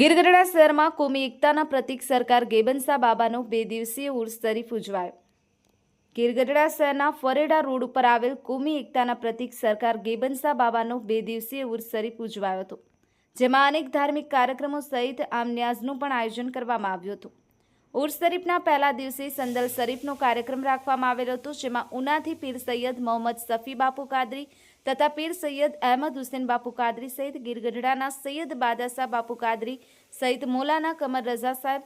ગીરગઢડા શહેરમાં કોમી એકતાના પ્રતિક સરકાર ગેબનસા બાબાનો બે દિવસીય ઉર્સ શરીફ ઉજવાયો ગીરગઢડા શહેરના ફરેડા રોડ ઉપર આવેલ કોમી એકતાના પ્રતિક સરકાર ગેબનસા બાબાનો બે દિવસીય ઉર્સ શરીફ ઉજવાયો હતો, જેમાં અનેક ધાર્મિક કાર્યક્રમો સહિત આમ ન્યાઝનું પણ આયોજન કરવામાં આવ્યું હતું. ઉર્સ શરીફના પહેલા દિવસે સંદલ શરીફનો કાર્યક્રમ રાખવામાં આવેલો હતો, જેમાં ઉનાથી પીર સૈયદ મોહમ્મદ સફી બાપુ કાદરી તથા પીર સૈયદ અહેમદ હુસેન બાપુ કાદરી સહિત ગીરગઢડાના સૈયદ બાદાસા બાપુ કાદરી સહિત મોલાના કમર રઝા સાહેબ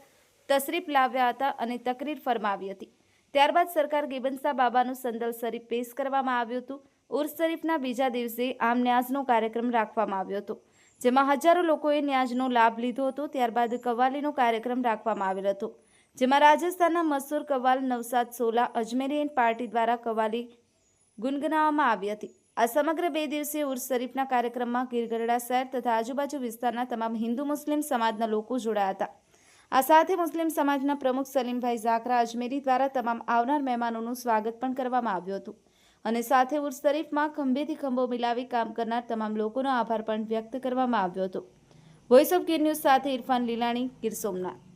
તશરીફ લાવ્યા હતા અને તકરીર ફરમાવી હતી. ત્યારબાદ સરકાર ગેબનસા બાબાનું સંદલ શરીફ પેશ કરવામાં આવ્યું હતું. ઉર્સ શરીફના બીજા દિવસે આમ ન્યાઝનો કાર્યક્રમ રાખવામાં આવ્યો હતો, જેમાં હજારો લોકોએ ન્યાઝનો લાભ લીધો હતો. ત્યારબાદ કવ્વાલીનો કાર્યક્રમ રાખવામાં આવેલ હતો. જેમાં રાજસ્થાનના મસૂર કવાલ, નવસાદ સોલા, અજમેરી એન્ડ પાર્ટી દ્વારા કવાલી ગુનગુનાવવામાં આવી હતી. આ સમગ્ર બે દિવસીય ઉર્સ શરીફના કાર્યક્રમમાં ગીરગઢડા શહેર તથા આજુબાજુ વિસ્તારના તમામ હિન્દુ મુસ્લિમ સમાજના લોકો જોડાયા હતા. આ સાથે મુસ્લિમ સમાજના પ્રમુખ સલીમભાઈ ઝાકરા અજમેરી દ્વારા તમામ આવનાર મહેમાનોનું સ્વાગત પણ કરવામાં આવ્યું હતું અને સાથે ઉર્સ શરીફમાં ખંભેથી ખંભો મિલાવી કામ કરનાર તમામ લોકોનો આભાર પણ વ્યક્ત કરવામાં આવ્યો હતો. વોઇસ ઓફ ગીર ન્યૂઝ સાથે ઇરફાન લીલાણી, ગીર સોમનાથ.